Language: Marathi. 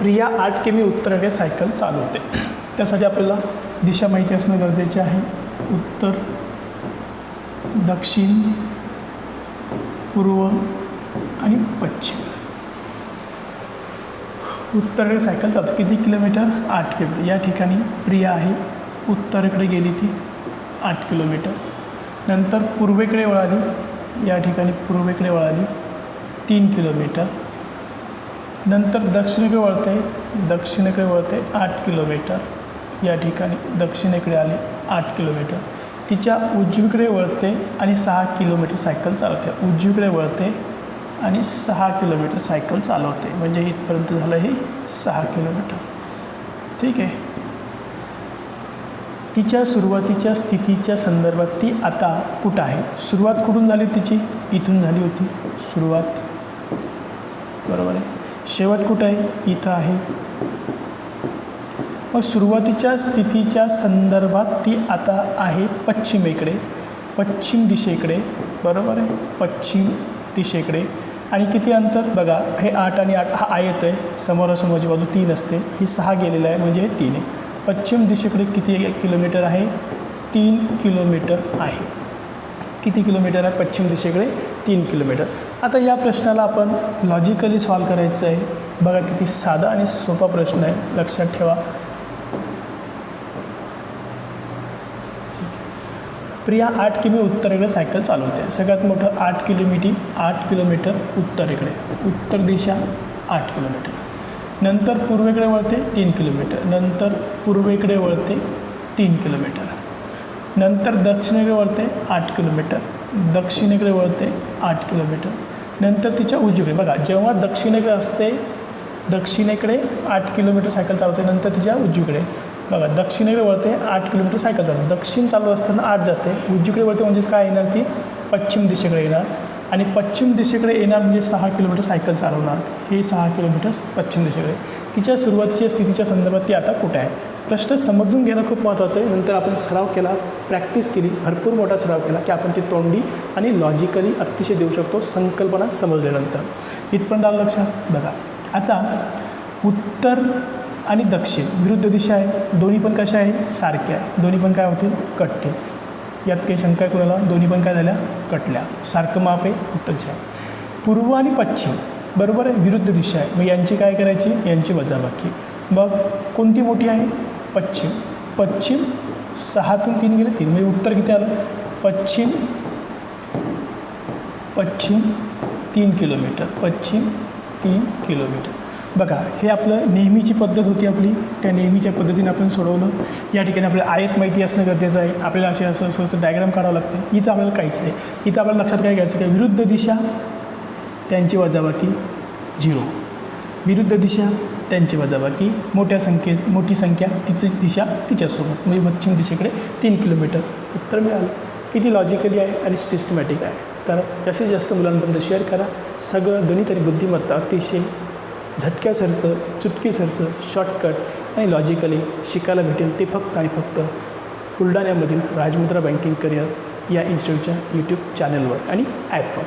प्रिया आठ किमी उत्तरेकडे सायकल चालवते. त्यासाठी आपल्याला दिशा माहिती असणं गरजेचे आहे. उत्तर दक्षिण पूर्व आणि पश्चिम. उत्तरेकडे सायकल चालतो किती किलोमीटर? आठ किलोमीटर. या ठिकाणी प्रिया आहे. उत्तरेकडे गेली ती आठ किलोमीटर. नंतर पूर्वेकडे वळाली. या ठिकाणी पूर्वेकडे वळाली तीन किलोमीटर. नंतर दक्षिणेकडे वळते दक्षिणेकडे वळते आठ किलोमीटर. या ठिकाणी दक्षिणेकडे आले आठ किलोमीटर. तिच्या उजवीकडे वळते आणि सहा किलोमीटर सायकल चालवते. उजवीकडे वळते आणि सहा किलोमीटर सायकल चालवते. म्हणजे इथपर्यंत झालं हे सहा किलोमीटर. ठीक आहे. तिच्या सुरुवातीच्या स्थितीच्या संदर्भात ती आता कुठं आहे? सुरुवात कुठून झाली तिची? इथून झाली होती. सुरुवात. बरोबर आहे? शेवट कुठं आहे? इथं आहे. मग सुरुवातीच्या स्थितीच्या संदर्भात ती आता आहे पश्चिमेकडे. पश्चिम दिशेकडे. बरोबर आहे? पश्चिम दिशेकडे. आणि किती अंतर? बघा हे आठ आणि आठ हा आयत आहे समोरासमोरची म्हणजे बाजू तीन असते. ही सहा गेलेलं आहे म्हणजे हे तीन आहे. पश्चिम दिशेकडे किती किलोमीटर आहे? तीन किलोमीटर आहे. किती किलोमीटर आहे? पश्चिम दिशेकडे तीन किलोमीटर. आता या प्रश्नाला आपण लॉजिकली सॉल्व करायचं आहे. बघा किती साधा आणि सोपा प्रश्न आहे. लक्षात ठेवा. प्रिया आठ किमी उत्तरेकडे सायकल चालवते. सगळ्यात मोठं आठ किलोमीटर आठ किलोमीटर उत्तरेकडे. उत्तर दिशा आठ किलोमीटर. नंतर पूर्वेकडे वळते तीन किलोमीटर. नंतर पूर्वेकडे वळते तीन किलोमीटर. नंतर दक्षिणेकडे वळते आठ किलोमीटर. दक्षिणेकडे वळते आठ किलोमीटर. नंतर तिच्या उजवीकडे. बघा जेव्हा दक्षिणेकडे असते दक्षिणेकडे आठ किलोमीटर सायकल चालवते नंतर तिच्या उजवीकडे. बघा दक्षिणेकडे वळते आठ किलोमीटर सायकल चालवते. दक्षिण चालू असताना आठ जाते. उजवीकडे वळते म्हणजेच काय येणार ती? पश्चिम दिशेकडे येणार. आणि पश्चिम दिशेकडे येणार म्हणजे सहा किलोमीटर सायकल चालवणार. हे सहा किलोमीटर पश्चिम दिशेकडे. तिच्या सुरुवातीच्या स्थितीच्या संदर्भात ती आता कुठे आहे? प्रश्न समजून घेणं खूप महत्त्वाचं आहे. नंतर आपण सराव केला प्रॅक्टिस केली भरपूर मोठा सराव केला की आपण ती तोंडी आणि लॉजिकली अतिशय देऊ शकतो संकल्पना समजल्यानंतर. इथपर्यंत आलं लक्षात बघा आता उत्तर आणि दक्षिण विरुद्ध दिशा आहे. दोन्ही पण कशा आहे? सारख्या आहे. दोन्ही पण काय होतील? कटतील. यात काही शंका आहे कोणाला? दोन्ही पण काय झाल्या? कटल्या. सारखं माप आहे उत्तर दिशा आहे. पूर्व आणि पश्चिम बरोबर आहे? विरुद्ध दिशा आहे. मग यांची काय करायची? यांची वजाबाकी. मग कोणती मोठी आहे? पश्चिम पश्चिम सहातून तीन गेले तीन. म्हणजे उत्तर किती आलं? पश्चिम पश्चिम तीन किलोमीटर पश्चिम तीन किलोमीटर. बघा हे आपलं नेहमीची पद्धत होती आपली. त्या नेहमीच्या पद्धतीने आपण सोडवलं. या ठिकाणी आपल्याला आयत माहिती असणं गरजेचं आहे. आपल्याला असे असं असं असं डायग्राम काढावं लागतं. इथं आपल्याला काहीच नाही. इथं आपल्याला लक्षात काय घ्यायचं काय विरुद्ध दिशा त्यांची वजाबाकी झिरो. विरुद्ध दिशा त्यांची वजाबाकी मोठ्या संख्ये मोठी संख्या तिची दिशा तिच्यासोबत. म्हणजे पश्चिम दिशेकडे तीन किलोमीटर उत्तर मिळालं. किती लॉजिकली आहे आणि सिस्टमॅटिक आहे? तर जास्तीत जास्त मुलांपर्यंत शेअर करा. सगळं गणित आणि बुद्धिमत्ता अतिशय झटक्यासरचं चुटकीसरचं शॉर्टकट आणि लॉजिकली शिकायला भेटेल ते फक्त आणि फक्त बुलढाण्यामधील राजमुद्रा बँकिंग करिअर या इन्स्टिट्यूटच्या यूट्यूब चॅनलवर आणि ॲपवर